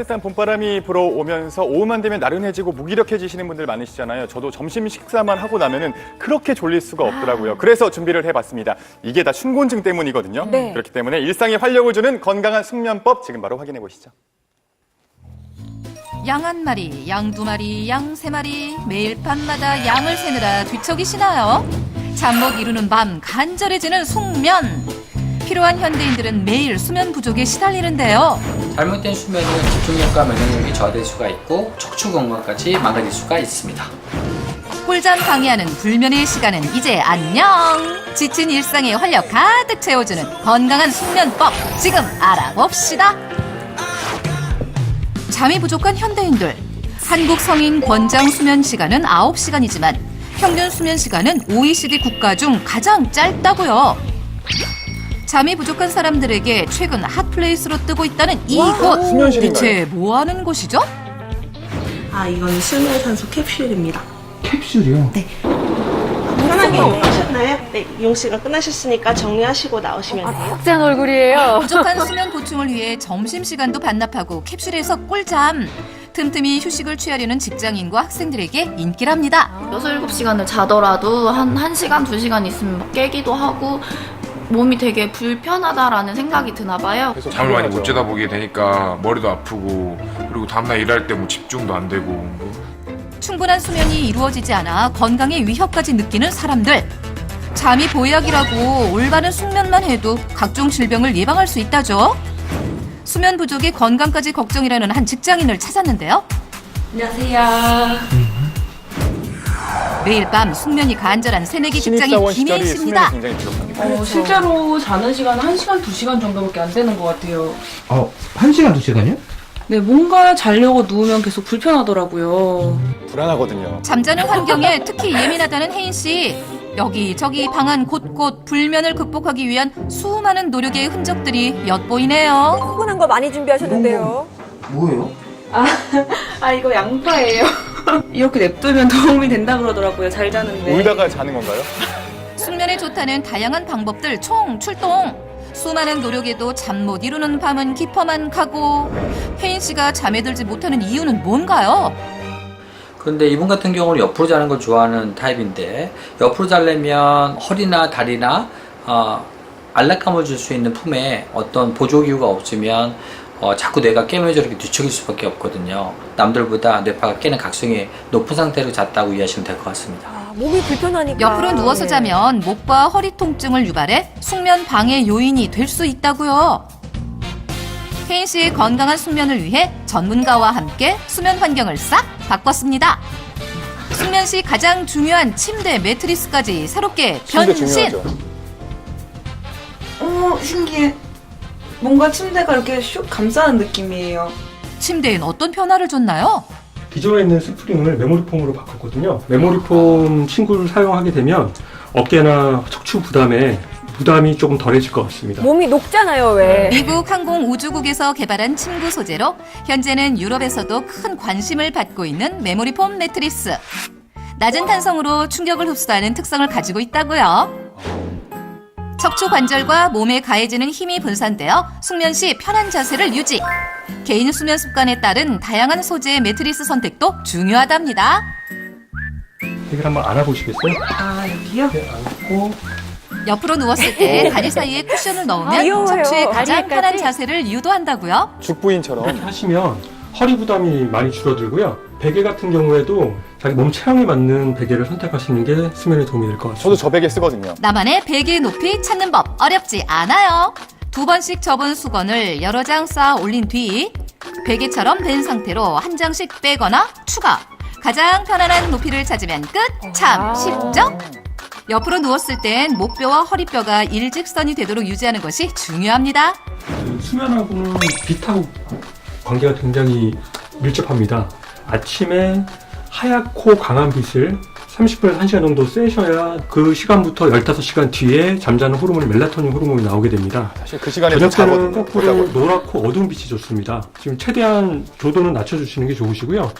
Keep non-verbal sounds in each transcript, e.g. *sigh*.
따뜻한 봄바람이 불어오면서 오후만 되면 나른해지고 무기력해지시는 분들 많으시잖아요. 저도 점심 식사만 하고 나면은 그렇게 졸릴 수가 없더라고요. 그래서 준비를 해봤습니다. 이게 다 춘곤증 때문이거든요. 네. 그렇기 때문에 일상에 활력을 주는 건강한 숙면법 지금 바로 확인해 보시죠. 양 한 마리, 양 두 마리, 양 세 마리 매일 밤마다 양을 세느라 뒤척이시나요? 잠 못 이루는 밤 간절해지는 숙면. 필요한 현대인들은 매일 수면 부족에 시달리는데요. 잘못된 수면은 집중력과 면역력이 저하될 수가 있고 척추 건강까지 망가질 수가 있습니다. 꿀잠 방해하는 불면의 시간은 이제 안녕. 지친 일상에 활력 가득 채워주는 건강한 숙면법 지금 알아봅시다. 잠이 부족한 현대인들. 한국 성인 권장 수면 시간은 9시간이지만 평균 수면 시간은 OECD 국가 중 가장 짧다고요. 잠이 부족한 사람들에게 최근 핫플레이스로 뜨고 있다는 이곳. 수면실인가요? 대체 뭐 하는 곳이죠? 아, 이건 실내산소 캡슐입니다. 캡슐이요? 편하게 이용하셨나요? 네, 이용 시간 끝나셨으니까 정리하시고 나오시면 돼요. 짠 얼굴이에요. 부족한 수면 보충을 위해 점심시간도 반납하고 캡슐에서 꿀잠. 틈틈이 휴식을 취하려는 직장인과 학생들에게 인기랍니다. 여섯 일곱 시간을 자더라도 한 1시간, 2시간 있으면 막 깨기도 하고 몸이 되게 불편하다라는 생각이 드나 봐요. 그래서 잠을 많이 못. 자다 보게 되니까 머리도 아프고 그리고 다음날 일할 때 뭐 집중도 안 되고 뭐 충분한 수면이 이루어지지 않아 건강에 위협까지 느끼는 사람들. 잠이 보약이라고 올바른 숙면만 해도 각종 질병을 예방할 수 있다죠. 수면 부족의 건강까지 걱정이라는 한 직장인을 찾았는데요. 안녕하세요. 매일 밤 숙면이 간절한 새내기 직장인 신입사원 김혜인 시절이 씨입니다. 굉장히 부족합니다. 어, 실제로 자는 시간은 1시간, 2시간 정도밖에 안 되는 것 같아요. 어, 한 시간, 두 시간이요? 네, 뭔가 자려고 누우면 계속 불편하더라고요. 불안하거든요. 잠자는 환경에 특히 예민하다는 혜인 씨. 여기저기 방안 곳곳 불면을 극복하기 위한 수많은 노력의 흔적들이 엿보이네요. 흥분한 거 많이 준비하셨는데요. 뭐예요? *laughs* 아, 이거 양파예요. *laughs* 이렇게 냅두면 도움이 된다 그러더라고요. 잘 자는데. 울다가 자는 건가요? 숙면에 좋다는 다양한 방법들 총 출동. 수많은 노력에도 잠 못 이루는 밤은 깊어만 가고 혜인 씨가 잠에 들지 못하는 이유는 뭔가요? 그런데 이분 같은 경우는 옆으로 자는 걸 좋아하는 타입인데 옆으로 자려면 허리나 다리나 어, 안락감을 줄 수 있는 품에 어떤 보조기구가 없으면 어, 자꾸 뇌가 깨면서 이렇게 뒤척일 수밖에 없거든요. 남들보다 뇌파가 깨는 각성이 높은 상태로 잤다고 이해하시면 될 것 같습니다. 아, 몸이 불편하니까. 옆으로 누워서 네. 자면 목과 허리 통증을 유발해 숙면 방해 요인이 될 수 있다고요. 혜인 씨의 건강한 숙면을 위해 전문가와 함께 수면 환경을 싹 바꿨습니다. 숙면 시 가장 중요한 침대 매트리스까지 새롭게 침대 변신. 중요하죠. 어, 신기해. 뭔가 침대가 이렇게 슉 감싸는 느낌이에요. 침대엔 어떤 변화를 줬나요? 기존에 있는 스프링을 메모리폼으로 바꿨거든요. 메모리폼 친구를 사용하게 되면 어깨나 척추 부담에 부담이 조금 덜해질 것 같습니다. 몸이 녹잖아요, 왜. 미국 항공 우주국에서 개발한 침구 소재로 현재는 유럽에서도 큰 관심을 받고 있는 메모리 폼 매트리스. 낮은 탄성으로 충격을 흡수하는 특성을 가지고 있다고요. 척추 관절과 몸에 가해지는 힘이 분산되어 숙면 시 편한 자세를 유지. 개인 수면 습관에 따른 다양한 소재의 매트리스 선택도 중요하답니다. 이걸 한번 알아보시겠어요? 아, 여기요? 네, 안고 옆으로 누웠을 때 *laughs* 다리 사이에 쿠션을 아, 넣으면 귀여워요. 척추의 가장 다리까지. 편한 자세를 유도한다고요. 죽부인처럼 하시면 허리 부담이 많이 줄어들고요. 베개 같은 경우에도 자기 몸 체형에 맞는 베개를 선택하시는 게 수면에 도움이 될 것 같습니다. 저도 저 베개 쓰거든요. 나만의 베개 높이 찾는 법 어렵지 않아요. 두 번씩 접은 수건을 여러 장 쌓아 올린 뒤 베개처럼 된 상태로 한 장씩 빼거나 추가. 가장 편안한 높이를 찾으면 끝. 참 쉽죠? 옆으로 누웠을 땐 목뼈와 허리뼈가 일직선이 되도록 유지하는 것이 중요합니다. 그 수면하고는 빛하고 관계가 굉장히 밀접합니다. 아침에 하얗고 강한 빛을 30분에서 1시간 정도 쐬셔야 그 시간부터 15시간 뒤에 잠자는 호르몬 멜라토닌 호르몬이 나오게 됩니다. 사실 그 시간에 저녁 때는 거꾸로. 노랗고 어두운 빛이 좋습니다. 지금 최대한 조도는 낮춰주시는 게 좋으시고요.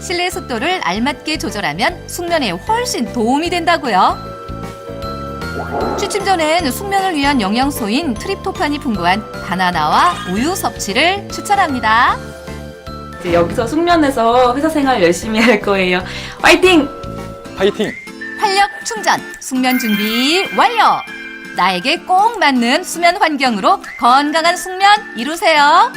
실내 습도를 알맞게 조절하면 숙면에 훨씬 도움이 된다고요. 취침 전엔 숙면을 위한 영양소인 트립토판이 풍부한 바나나와 우유 섭취를 추천합니다. 이제 여기서 숙면해서 회사 생활 열심히 할 거예요. 화이팅! 파이팅! 활력 충전, 숙면 준비 완료! 나에게 꼭 맞는 수면 환경으로 건강한 숙면 이루세요.